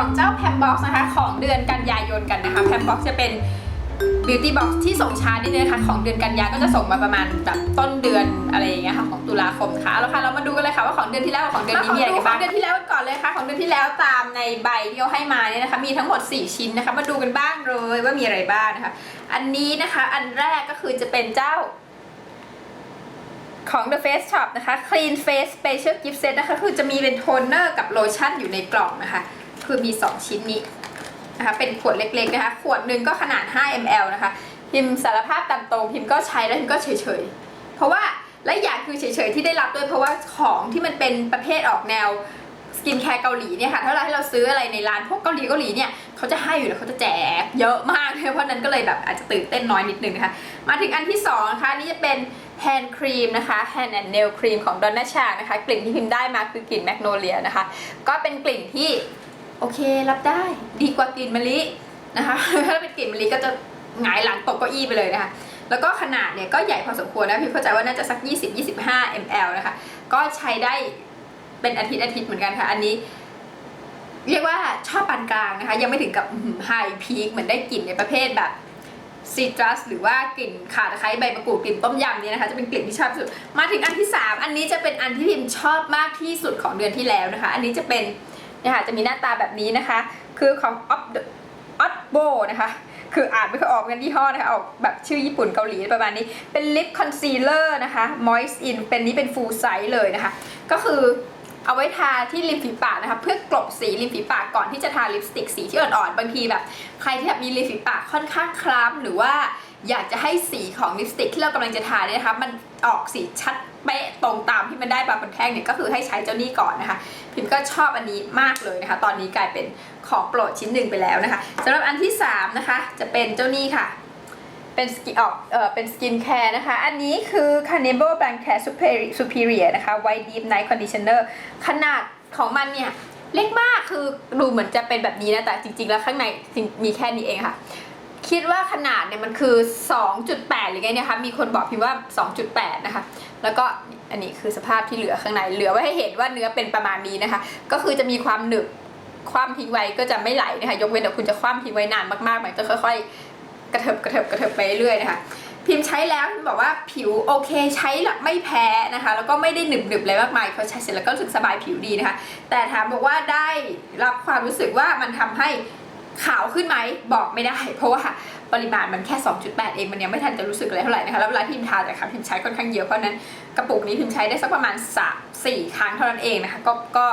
ล่องเจ้าแพมบ็อกซ์นะคะ ของเดือนกันยายนกันนะคะแพมบ็อกซ์จะเป็น Beauty Box ที่ส่งช้านิดนึงนะคะของเดือนกันยาก็จะส่งมาประมาณแบบต้นเดือนอะไรอย่างเงี้ยค่ะของตุลาคมนะคะเอาแล้วค่ะเรามาดูกันเลยค่ะว่าของเดือนที่แล้วกับของเดือนนี้มีอะไรกันบ้างของเดือนที่แล้วก่อนเลยค่ะของเดือนที่แล้วตามในใบที่เขาให้มาเนี่ยนะคะมีทั้งหมด 4 ชิ้นนะคะมาดูกันบ้างเลยว่ามีอะไรบ้างนะคะอันนี้นะคะอันแรกก็คือจะเป็นเจ้าของ The Face Shop นะคะ Clean Face Special Gift Set นะคะคือจะมีเป็นโทนเนอร์กับโลชั่นอยู่ในกล่องนะคะ คือมี 2 ชิ้นนี้นะคะเป็นขวดเล็กๆนะคะ ขวดหนึ่งก็ขนาด 5 ml นะคะ พิมพ์สารภาพตามตรงพิมพ์ก็ใช้แล้วพิมพ์ก็เฉยๆ เพราะว่าและอย่างคือเฉยๆที่ได้รับด้วยเพราะว่าของที่มันเป็นประเภทออกแนวสกินแคร์เกาหลีเนี่ยค่ะถ้าเราให้เราซื้ออะไรในร้านพวกเกาหลีเกาหลีเนี่ยเขาจะให้อยู่แล้วเขาจะแจกเยอะมากเลยเพราะนั้นก็เลยแบบอาจจะตื่นเต้นน้อยนิดนึงนะคะมาถึงอันที่สองนะคะนี่จะเป็นแฮนด์ครีมนะคะ Hand and Nail Cream ของ Donna c h a นะคะ กลิ่นที่พิมพ์ได้มาคือกลิ่นแมกโนเลียนะคะ ก็เป็นกลิ่นที่ โอเครับได้ ดีกว่ากลิ่นมะลินะคะถ้าเป็นกลิ่นมะลิก็จะหงายหลังตกเก้าอี้ไปเลยนะคะแล้วก็ขนาดเนี่ยก็ใหญ่พอสมควรนะพิมเข้าใจว่าน่าจะสัก 20-25 ml นะคะก็ใช้ได้เป็นอาทิตย์อาทิตย์เหมือนกันค่ะ อันนี้ เรียกว่าชอบปานกลางนะคะ ยังไม่ถึงกับไฮพีคเหมือนได้กลิ่นในประเภทแบบซีตรัสหรือว่ากลิ่นข่าตะไคร้ใบมะกรูดกลิ่นต้มยำเนี่ยนะคะ จะเป็นกลิ่นที่ชอบที่สุด มาถึงอันที่ 3 อันนี้จะเป็นอันที่พิมชอบมากที่สุดของเดือนที่แล้วนะคะ อันนี้จะเป็น เนี่ยค่ะจะมีหน้าตาแบบนี้นะคะ คือของ Op Oppo นะคะคืออ่านไม่ค่อยออกกันยี่ห้อนะคะออกแบบชื่อญี่ปุ่นเกาหลีประมาณนี้ เป็นลิปคอนซีลเลอร์นะคะ Moist In เป็นนี้เป็น full size เลยนะคะ ก็คือเอาไว้ทาที่ริมฝีปากนะคะ เพื่อกลบสีริมฝีปากก่อนที่จะทาลิปสติกสีที่อ่อนๆบางทีแบบ ใครที่แบบมีริมฝีปากค่อนข้างคล้ำหรือว่าอยากจะให้สีของลิปสติกที่เรากำลังจะทาเนี่ยนะคะ มันออกสีชัด เป๊ะตรงตามที่มันได้มาบนแท่งเนี่ยก็คือให้ใช้เจ้านี่ก่อนนะคะ พิมก็ชอบอันนี้มากเลยนะคะ ตอนนี้กลายเป็นของโปรดชิ้นหนึ่งไปแล้วนะคะสำหรับอันที่สามนะคะจะเป็นเจ้านี่ค่ะเป็นสกินออกเออเป็นสกินแคร์นะคะ อันนี้คือ Carnival Blanc Care Superi- Superior นะคะ White Deep Night Conditioner ขนาดของมันเนี่ย เล็กมากคือดูเหมือนจะเป็นแบบนี้นะ แต่จริง ๆ แล้วข้างในงมีแค่นี้เองค่ะ คิดว่าขนาดเนี่ยมันคือ 2.8 หรือไงเนี่ยคะ มีคนบอกพิมพ์ว่า 2.8 นะคะ แล้วก็อันนี้คือสภาพที่เหลือข้างใน เหลือไว้ให้เห็นว่าเนื้อเป็นประมาณนี้นะคะ ก็คือจะมีความหนึบ คว่ำทิ้งไว้ก็จะไม่ไหลนะคะ ยกเว้นแต่คุณจะคว่ำทิ้งไว้นานมากๆ มันจะค่อย ๆ กระเถิบกระเถิบกระเถิบไปเรื่อยนะคะ พิมพ์ใช้แล้วพิมพ์บอกว่าผิวโอเคใช้ล้วไม่แพ้นะคะ แล้วก็ไม่ได้หนึบหนึบๆอะไรมากมายพอใช้เสร็จแล้วก็รู้สึกสบายผิวดีนะคะ แต่ถามบอกว่าได้รับความรู้สึกว่ามันทำให้ ขาวขึ้นไหมบอกไม่ได้ เพราะว่าปริมาณมันแค่ 2.8 เองมันยังไม่ทันจะรู้สึกอะไรเท่าไหร่นะคะแล้วเวลาที่พิมทาแต่ครั้งพิมใช้ค่อนข้างเยอะเพราะนั้นกระปุกนี้พิมใช้ได้สักประมาณ3 4ครั้งเท่านั้นเองนะคะก็ก็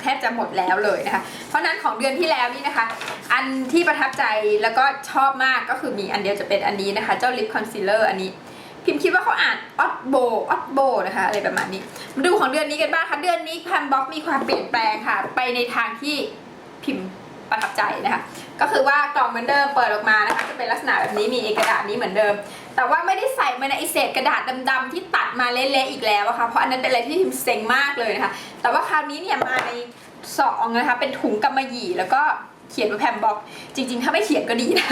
แทบจะหมดแล้วเลยนะคะ เพราะนั้นของเดือนที่แล้วนี่นะคะ อันที่ประทับใจแล้วก็ชอบมากก็คือมีอันเดียวจะเป็นอันนี้นะคะ เจ้าลิปคอนซีลเลอร์อันนี้ พิมพ์คิดว่าเขาอ่านออ b โบออ b โบนะคะอะไรประมาณนี้ มาดูของเดือนนี้กันบ้างค่ะเดือนนี้แพมบ็อกมีความเปลี่ยนแปลงค่ะ ไปในทางที่พิมพ์ ประทับใจนะคะก็คือว่ากล่องเหมือนเดิมเปิดออกมานะคะจะเป็นลักษณะแบบนี้มีเอกระดาษนี้เหมือนเดิม แต่ว่าไม่ได้ใส่มาในไอเศษกระดาษดำๆที่ตัดมาเละๆอีกแล้วอะค่ะเพราะอันนั้นเป็นอะไรที่พิมเซ็งมากเลยนะคะแต่ว่าคราวนี้เนี่ยมาในซองนะคะเป็นถุงกำมะหยี่แล้วก็เขียนว่าแพมบ็อกจริง ๆ ถ้าไม่เขียนก็ดีนะ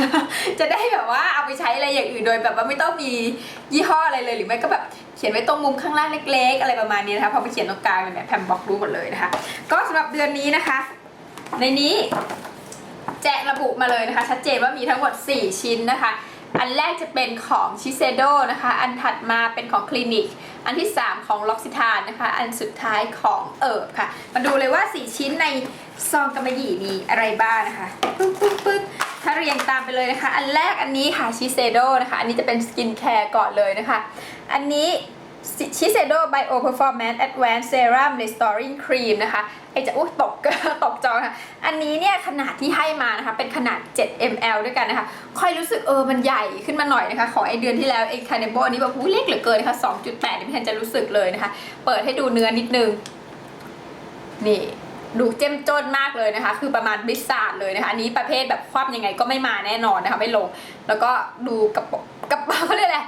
จะได้แบบว่าเอาไปใช้อะไรอย่างอื่นโดยแบบว่าไม่ต้องมียี่ห้ออะไรเลยหรือไม่ก็แบบเขียนไว้ตรงมุมข้างล่างเล็ก ๆ อะไรประมาณนี้นะคะพอไปเขียนตรงกลางเนี่ยแพมบ็อกรู้หมดเลยนะคะ ก็สำหรับเดือนนี้นะคะ ในนี้แจ้งระบุมาเลยนะคะ ชัดเจนว่ามีทั้งหมด 4 ชิ้นนะคะ อันแรกจะเป็นของชิเซโดนะคะ อันถัดมาเป็นของคลินิก อันที่ 3 ของล็อกซิทานนะคะ อันสุดท้ายของเอิบค่ะ มาดูเลยว่า 4 ชิ้นในซองกำมะหยี่มีอะไรบ้างนะคะปึ๊บปึ๊บปึ๊บถ้าเรียงตามไปเลยนะคะ อันแรกอันนี้ค่ะชิเซโดนะคะ อันนี้จะเป็นสกินแคร์ก่อนเลยนะคะ อันนี้ ชิเซโดไบโอเพอร์ฟอร์แมนซ์แอดแวนซ์เซรั่มเรสตอริงครีมนะคะไอจะอุ้ยตกตกจอค่ะอันนี้เนี่ยขนาดที่ให้มานะคะเป็นขนาด 7 ml ด้วยกันนะคะค่อยรู้สึกเออมันใหญ่ขึ้นมาหน่อยนะคะ ของไอเดือนที่แล้วไอคาเนโบอันนี้แบบอู้เล็กเหลือเกินนะคะ2.8นี่ไม่ทันจะรู้สึกเลยนะคะ เปิดให้ดูเนื้อนิดนึง นี่ ดูเจ้มจนมากเลยนะคะ คือประมาณบริษัทเลยนะคะ อันนี้ประเภทแบบคว่ำยังไงก็ไม่มาแน่นอนนะคะ ไม่ลง แล้วก็ดูกระปรงกระเป๋าเขาเรียกอะไร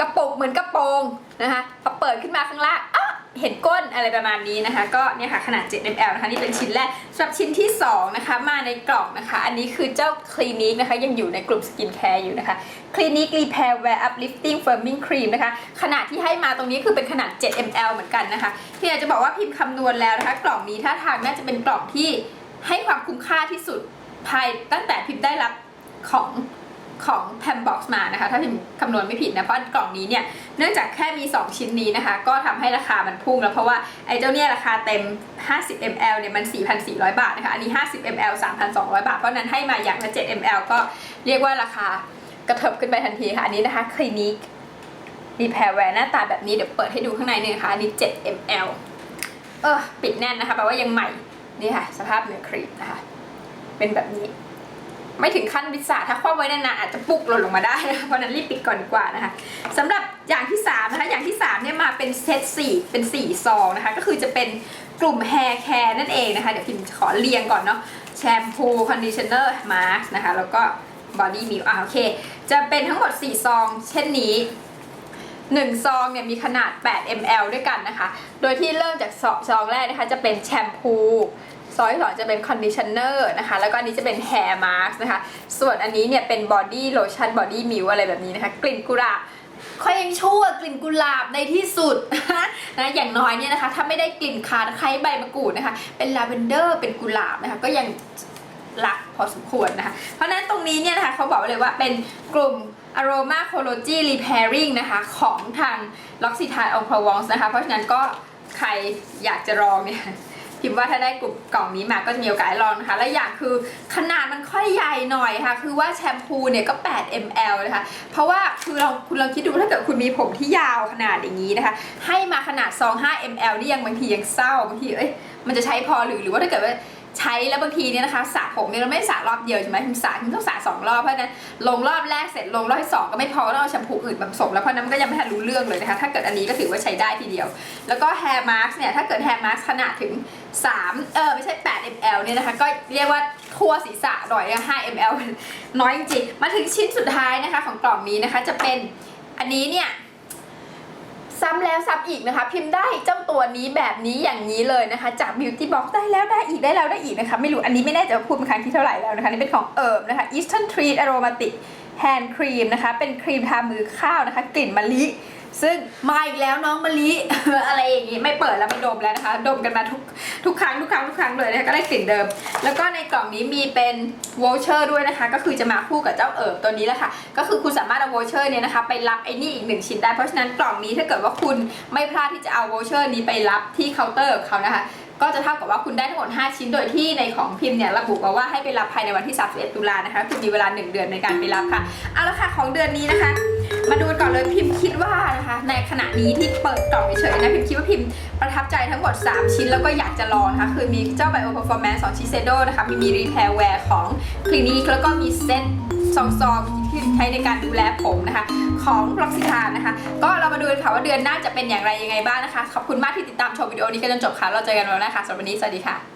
กระปกเหมือนกระโปรงนะคะพอเปิดขึ้นมาข้างล่างอ๊ะ เห็นก้นอะไรประมาณนี้นะคะ ก็เนี่ยค่ะขนาด 7 ml นะคะ นี่เป็นชิ้นแรกสำหรับชิ้นที่ 2 นะคะ มาในกล่องนะคะ อันนี้คือเจ้าคลินิกนะคะ ยังอยู่ในกลุ่มสกินแคร์อยู่นะคะคลินิกรีแพร์แวร์อัพลิฟติ้งเฟิร์มมิ่งครีมนะคะ ขนาดที่ให้มาตรงนี้คือเป็นขนาด 7 ml เหมือนกันนะคะที่อยากจะบอกว่าพิมพ์คำนวณแล้วนะคะ กล่องนี้ถ้าทางน่าจะเป็นกล่องที่ให้ความคุ้มค่าที่สุดภายตั้งแต่พิมพ์ได้รับของ ของแพมบ็อกซ์มานะคะ ถ้าพิมคำนวณไม่ผิดนะ เพราะกล่องนี้เนี่ยเนื่องจากแค่มี 2 ชิ้นนี้นะคะ ก็ทำให้ราคามันพุ่งแล้วเพราะว่าไอ้เจ้าเนี่ยราคาเต็ม 50 ml เนี่ยมัน 4,400 บาทนะคะ อันนี้ 50 ml 3,200 บาท เพราะฉะนั้นให้มาอย่างละ 7 ml ก็เรียกว่าราคากระเถิบขึ้นไปทันทีค่ะ อันนี้นะคะคลินิกรีแพร์แวร์หน้าตาแบบนี้เดี๋ยวเปิดให้ดูข้างในนี่นะคะอันนี้ 7 ml เออปิดแน่นนะคะแปลว่ายังใหม่นี่ค่ะ สภาพเนื้อครีมนะคะ เป็นแบบนี้ ไม่ถึงขั้นวิสาถ้าคว่ำไว้นานๆอาจจะปุกหล่นลงมาได้นะคะเพราะนั้นรีบปิดก่อนดีกว่านะคะสำหรับอย่างที่3นะคะอย่างที่3เนี่ยมาเป็นเซต4เป็น4ซองนะคะก็คือจะเป็นกลุ่มแฮร์แคร์นั่นเองนะคะ เดี๋ยวพิมขอเรียงก่อนเนาะแชมพูคอนดิชเนอร์มาส์นะคะแล้วก็บอดี้มิลอะโอเค จะเป็นทั้งหมด 4 ซอง เช่นนี้ 1 ซองเนี่ยมีขนาด 8 ml ด้วยกันนะคะ โดยที่เริ่มจากซองซองแรกนะคะจะเป็นแชมพูซองที่สองจะเป็นคอนดิชเนอร์นะคะ แล้วก็อันนี้จะเป็นแฮร์มาสก์นะคะ ส่วนอันนี้เนี่ยเป็นบอดี้โลชั่นบอดี้มิลอะไรแบบนี้นะคะ กลิ่นกุหลาบค่อยยังชั่วกลิ่นกุหลาบในที่สุดนะอย่างน้อยเนี่ยนะคะ ถ้าไม่ได้กลิ่นคาตะไคร้ใบมะกรูดนะคะ เป็นลาเวนเดอร์เป็นกุหลาบนะคะ ก็ยังรักพอสมควรนะคะ เพราะนั้นตรงนี้เนี่ยนะคะเขาบอกเลยว่าเป็นกลุ่ม aromacology repairing นะคะของทาง L'Occitane en Provence นะคะ เพราะฉะนั้นก็ใครอยากจะลองเนี่ยพิมพ์ว่าถ้าได้กลุ่มกล่องนี้มาก็จะมีโอกาสลองนะคะ และอย่างคือขนาดมันค่อยใหญ่หน่อยค่ะ คือว่าแชมพูเนี่ยก็ 8 ml นะคะ เพราะว่าคือเราคุณลองคิดดูถ้าเกิดคุณมีผมที่ยาวขนาดอย่างนี้นะคะ ให้มาขนาดซอง5 ml นี่ยังบางทียังเศร้าบางทีเอ้ยมันจะใช้พอหรือหรือว่าถ้าเกิดว่า ใช้แล้วบางทีเนี่ยนะคะสระผมเนี่ยเราไม่สระรอบเดียวใช่ไหมคุณสระคุณต้องสระสองรอบเพราะฉะนั้นลงรอบแรกเสร็จลงรอบที่สองก็ไม่พอก็ต้องเอาแชมพูอื่นมาผสมแล้วเพราะนั้นมันก็ยังไม่ทันรู้เรื่องเลยนะคะถ้าเกิดอันนี้ก็ถือว่าใช้ได้ทีเดียว แล้วก็ hair mask เนี่ยถ้าเกิด hair mask ขนาดถึง 3 เออไม่ใช่ 8 ml เนี่ยนะคะ ก็เรียกว่าทั่วศีรษะหน่อยนะ5 ml น้อยจริงๆมาถึงชิ้นสุดท้ายนะคะของกล่องนี้นะคะจะเป็นอันนี้เนี่ย ซ้ำแล้วซ้ำอีกนะคะ พิมพ์ได้เจ้าตัวนี้แบบนี้อย่างนี้เลยนะคะ จาก Beauty Box ได้แล้วได้อีกได้แล้วได้อีกนะคะ ไม่รู้อันนี้ไม่แน่ใจว่าพูดเป็นครั้งที่เท่าไหร่แล้วนะคะนี่เป็นของเอิบนะคะ Eastern Treat Aromatic Hand Cream นะคะ เป็นครีมทามือข้าวนะคะ กลิ่นมะลิ ซึ่งมาอีกแล้วน้องมะลิ อะไรอย่างงี้ไม่เปิดแล้วไม่ดมแล้วนะคะ ดมกันมาทุกทุกครั้งทุกครั้งทุกครั้งเลยนะคะก็ได้กลิ่นเดิม แล้วก็ในกล่องนี้มีเป็นวอลเชอร์ด้วยนะคะ ก็คือจะมาคู่กับเจ้าเอิบตัวนี้แหละค่ะ ก็คือคุณสามารถเอาวอลเชอร์เนี่ยนะคะ ไปรับไอ้นี่อีกหนึ่งชิ้นได้เพราะฉะนั้นกล่องนี้ถ้าเกิดว่าคุณไม่พลาดที่จะเอาวอลเชอร์นี้ไปรับที่เคาน์เตอร์ของเขานะคะก็จะเท่ากับว่าคุณได้ทั้งหมด 5 ชิ้น โดยที่ในของพิมพ์เนี่ยระบุมาว่าให้ไปรับภายในวันที่ 31 ตุลานะคะ คุณมีเวลา 1 เดือนในการไปรับค่ะ เอาละค่ะ ของเดือนนี้นะคะ มาดูกันก่อนเลยพิมพ์คิดว่านะคะในขณะนี้ที่เปิดกล่องเฉยๆนะพิมพ์คิดว่าพิมพ์ประทับใจทั้งหมด 3 ชิ้นแล้วก็อยากจะลองนะคะคือมีเจ้า Bio Performance 2ชิเซโดนะคะมีมี Repair Wear ของคลินิกแล้วก็มีเซ็ตซองๆที่ใช้ในการดูแลผมนะคะของ l o x i t a n นะคะ ก็เรามาดูกันค่ะว่าเดือนหน้าจะเป็นอย่างไรยังไงบ้างนะคะ ขอบคุณมากที่ติดตามชมวิดีโอนี้กันจนจบค่ะ เราเจอกันแล้วนะคะสำหรับวันนี้สวัสดีค่ะ